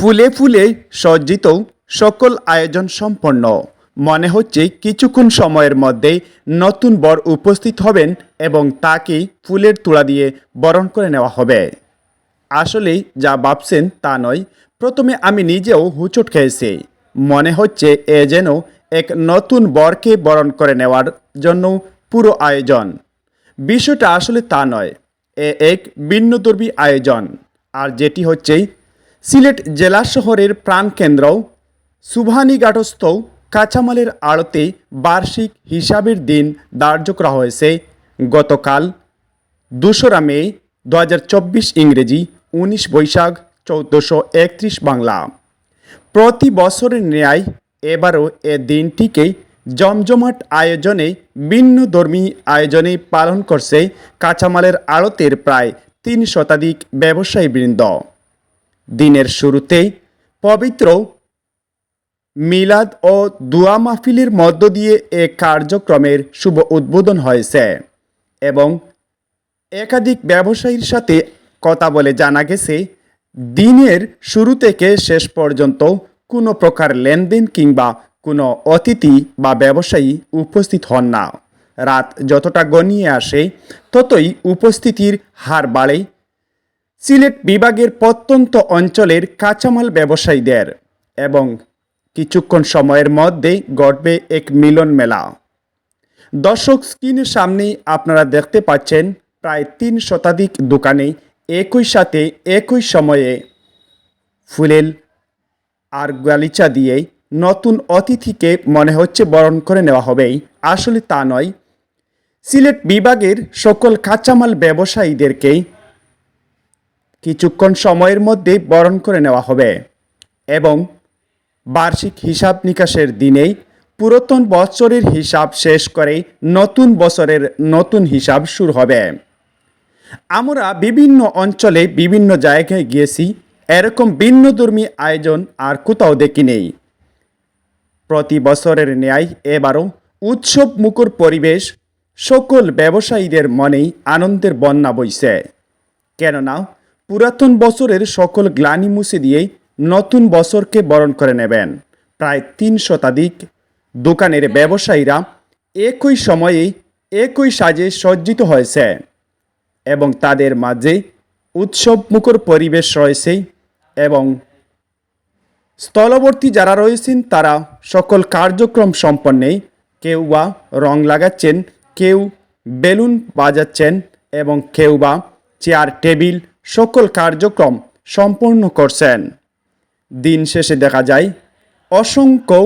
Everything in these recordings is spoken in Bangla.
ফুলে ফুলে সজ্জিত সকল আয়োজন সম্পন্ন। মনে হচ্ছে কিছুক্ষণ সময়ের মধ্যেই নতুন বর উপস্থিত হবেন এবং তাকে ফুলের তোড়া দিয়ে বরণ করে নেওয়া হবে। আসলেই যা ভাবছেন তা নয়, প্রথমে আমি নিজেও হুচট খেয়েছি। মনে হচ্ছে এ যেন এক নতুন বরকে বরণ করে নেওয়ার জন্য পুরো আয়োজন। বিষয়টা আসলে তা নয়, এ এক ভিন্নদর্বী আয়োজন। আর যেটি হচ্ছে সিলেট জেলা শহরের প্রাণকেন্দ্র সুবহানীঘাটস্থ কাঁচামালের আড়তে বার্ষিক হিসাবের দিন ধার্য করা হয়েছে। গতকাল দোসরা মে দু হাজার চব্বিশ ইংরেজি, উনিশ বৈশাখ, চৌদ্দশো একত্রিশ বাংলা। প্রতি বছরের ন্যায় এবারও এ দিনটিকে জমজমাট আয়োজনে ভিন্ন ধর্মী আয়োজনে পালন করছে কাঁচামালের আড়তের প্রায় তিন শতাধিক ব্যবসায়ীবৃন্দ। দিনের শুরুতেই পবিত্র মিলাদ ও দুয়া মাহফিলের মধ্য দিয়ে এ কার্যক্রমের শুভ উদ্বোধন হয়েছে এবং একাধিক ব্যবসায়ীর সাথে কথা বলে জানা গেছে, দিনের শুরু থেকে শেষ পর্যন্ত কোনো প্রকার লেনদেন কিংবা কোনো অতিথি বা ব্যবসায়ী উপস্থিত হন না। রাত যতটা গনিয়ে আসে, ততই উপস্থিতির হার বাড়ে সিলেট বিভাগের প্রত্যন্ত অঞ্চলের কাঁচামাল ব্যবসায়ীদের এবং কিছুক্ষণ সময়ের মধ্যে ঘটবে এক মিলন মেলা। দর্শক স্ক্রিনের সামনেই আপনারা দেখতে পাচ্ছেন, প্রায় তিন শতাধিক দোকানে একই সাথে একই সময়ে ফুলেল আর গালিচা দিয়ে নতুন অতিথিকে মনে হচ্ছে বরণ করে নেওয়া হবেই আসলে তা নয়। সিলেট বিভাগের সকল কাঁচামাল ব্যবসায়ীদেরকেই কিছুক্ষণ সময়ের মধ্যে বরণ করে নেওয়া হবে এবং বার্ষিক হিসাব নিকাশের দিনেই পুরাতন বছরের হিসাব শেষ করে নতুন বছরের নতুন হিসাব শুরু হবে। আমরা বিভিন্ন অঞ্চলে বিভিন্ন জায়গায় গিয়েছি, এরকম ভিন্নধর্মী আয়োজন আর কোথাও দেখি নেই প্রতি বছরের ন্যায় এবারও উৎসব মুখর পরিবেশ সকল ব্যবসায়ীদের মনেই আনন্দের বন্যা বইছে। কেননা পুরাতন বছরের সকল গ্লানি মুছে দিয়েই নতুন বছরকে বরণ করে নেবেন। প্রায় তিন শতাধিক দোকানের ব্যবসায়ীরা একই সময়ে একই সাজে সজ্জিত হয়েছে এবং তাদের মাঝে উৎসব মুখর পরিবেশ রয়েছে এবং স্থলবর্তী যারা রয়েছেন তারা সকল কার্যক্রম সম্পন্নে কেউ বা রং লাগাচ্ছেন, কেউ বেলুন বাজাচ্ছেন এবং কেউ বা চেয়ার, টেবিল সকল কার্যক্রম সম্পূর্ণ করছেন। দিন শেষে দেখা যায়, অসংখ্য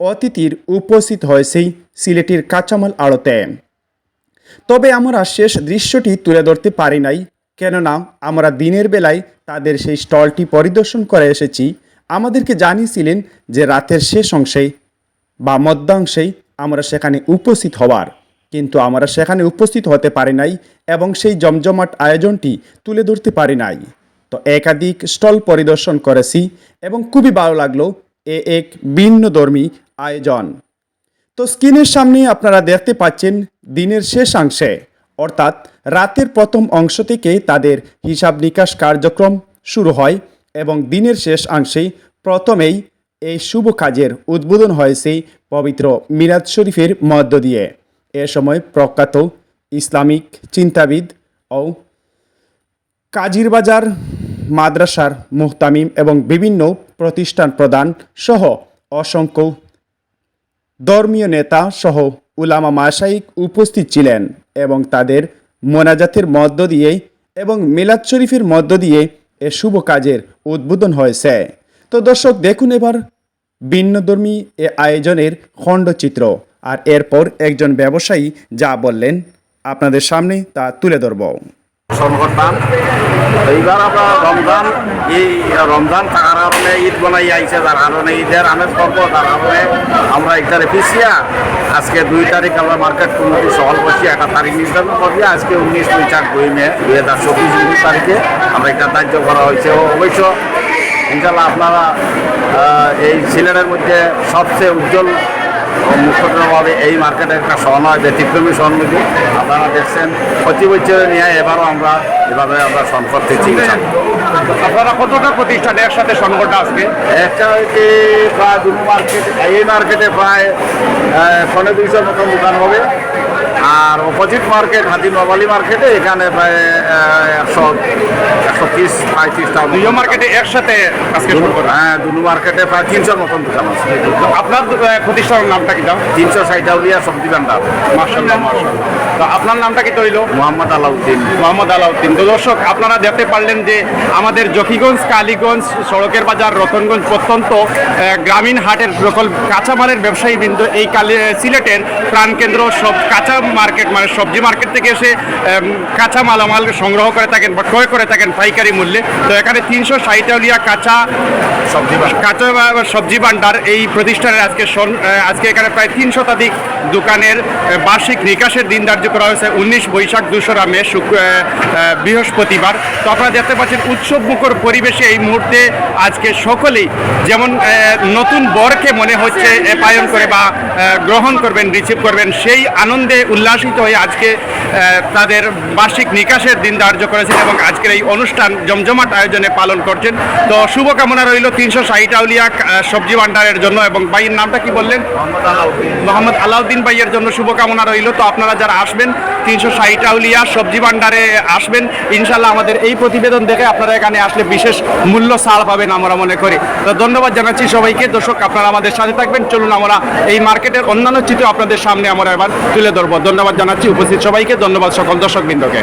অতিথির উপস্থিত হয়েছে সিলেটের কাঁচামাল আড়তে। তবে আমরা শেষ দৃশ্যটি তুলে ধরতে পারি নাই, কেননা আমরা দিনের বেলায় তাদের সেই স্টলটি পরিদর্শন করে এসেছি। আমাদেরকে জানিয়েছিলেন যে রাতের শেষ অংশে বা মধ্যাংশেই আমরা সেখানে উপস্থিত হওয়ার। কিন্তু আমরা সেখানে উপস্থিত হতে পারি নাই এবং সেই জমজমাট আয়োজনটি তুলে ধরতে পারি নাই। তো একাধিক স্টল পরিদর্শন করেছি এবং খুবই ভালো লাগল এ এক ভিন্নধর্মী আয়োজন। তো স্ক্রিনের সামনে আপনারা দেখতে পাচ্ছেন দিনের শেষাংশে, অর্থাৎ রাতের প্রথম অংশ থেকে তাদের হিসাব নিকাশ কার্যক্রম শুরু হয় এবং দিনের শেষ অংশে প্রথমেই এই শুভ কাজের উদ্বোধন হয়েছে পবিত্র মিরাজ শরীফের মধ্য দিয়ে। এ সময় প্রখ্যাত ইসলামিক চিন্তাবিদ ও কাজিরবাজার মাদ্রাসার মুহতামিম এবং বিভিন্ন প্রতিষ্ঠান প্রদান সহ অসংখ্য ধর্মীয় নেতা সহ উলামা মাসাইক উপস্থিত ছিলেন এবং তাদের মোনাজাতের মধ্য দিয়ে এবং মিলাদ শরীফের মধ্য দিয়ে এ শুভ কাজের উদ্বোধন হয়েছে। তো দর্শক, দেখুন এবার ভিন্নধর্মী এ আয়োজনের খণ্ডচিত্র। আর এরপর একজন ব্যবসায়ী যা বললেন, আপনাদের সামনে তা তুলে ধরব। করতাম এইবার আমরা রমজান, এই রমজান থাকার কারণে ঈদ বনাই আইছে, যার কারণে ঈদের আমেজ করব, তার কারণে আমরা একটারে পিছিয়া, আজকে দুই তারিখ আমরা মার্কেট কমিটি সহল করছি একটা তারিখ নির্ধারণ করি আজকে উনিশ দুই চার দুই মে দুই হাজার চব্বিশ উনিশ তারিখে আমরা একটা ধার্য করা হয়েছে। অবশ্য ইনশাল্লাহ আপনারা এই সিলেটের মধ্যে সবচেয়ে উজ্জ্বল মুখ্যভাবে এই মার্কেটে একটা সমন্বয় ব্যতিক্রমী সন্মুখী আপনারা দেখছেন। প্রতি বছরে নিয়ে এবারও আমরা এভাবে আমরা সন চিন্তা আপনারা কতটা প্রতিষ্ঠান একসাথে সংকটটা আসবে একটা হচ্ছে প্রায় দুটো মার্কেট এই মার্কেটে প্রায় পনেরো দুইশোর মতন দোকান হবে। আর অপোজিট মার্কেট হাতি নবালি মার্কেটে এখানে প্রায় একশো একশো তিরিশ পঁয়ত্রিশটা দুইও মার্কেটে একসাথে আজকে শুরু করা হ্যাঁ দুটো মার্কেটে প্রায় তিনশোর মতন দোকান আছে। আপনার প্রতিষ্ঠানের নামটা কি দাও তিনশো ষাট আউলিয়া সবজি ভান্ডার। মার্শাল্লাহ মার্শাল্লাহ তো আপনার নামটা কি তৈল মোহাম্মদ আলাউদ্দিন। মোহাম্মদ আলাউদ্দিন। তো দর্শক আপনারা দেখতে পারলেন যে আমাদের জকিগঞ্জ কালীগঞ্জ সড়কের বাজার রতনগঞ্জ প্রত্যন্ত গ্রামীণ হাটের সকল কাঁচামালের ব্যবসায়ী বৃন্দ এই কালী সিলেটের প্রাণকেন্দ্র সব কাঁচা মার্কেট মানে সবজি মার্কেট থেকে এসে কাঁচা মালামাল সংগ্রহ করে থাকেন বা ক্রয় করে থাকেন পাইকারি মূল্যে। তো এখানে তিনশো ষাটলিয়া কাঁচা সবজি কাঁচা সবজি ভান্ডার এই প্রতিষ্ঠানের আজকে আজকে এখানে প্রায় তিন শতাধিক দোকানের বার্ষিক নিকাশের দিন ধার্য করা হয়েছে। উনিশ বৈশাখ দুশরা মে শুক্র বৃহস্পতিবার। তো আপনারা দেখতে পাচ্ছেন উৎসব মুখর পরিবেশে এই মুহূর্তে আজকে সকলেই যেমন নতুন বরকে মনে হচ্ছে এ, পালন করে বা গ্রহণ করবেন রিসিভ করবেন সেই আনন্দে উল্লাসিত হয়ে আজকে তাদের বার্ষিক নিকাশের দিন ধার্য করেছেন এবং আজকের এই অনুষ্ঠান জমজমাট আয়োজনে পালন করছেন। তো শুভকামনা রইল তিনশো ষাট আউলিয়া সবজি ভান্ডারের জন্য এবং ভাইয়ের নামটা কি বললেন? মোহাম্মদ আলাউদ্দিন। ভাইয়ের জন্য শুভকামনা রইল। তো আপনারা যারা আসবেন তিনশো ষাট আউলিয়া সবজি ভান্ডারে আসবেন ইনশাল্লাহ আমাদের এই প্রতিবেদন দেখে আপনারা এখানে আসলে বিশেষ মূল্য ছাড় পাবেন আমরা মনে করি। তো ধন্যবাদ জানাচ্ছি সবাইকে। দর্শক আপনারা আমাদের সাথে থাকবেন। চলুন আমরা এই মার্কেটের অন্যান্য চিত্র আপনাদের সামনে আমরা এবার তুলে ধরবো। ধন্যবাদ জানাচ্ছি। উপস্থিত সবাইকে ধন্যবাদ সকল দর্শকবৃন্দকে।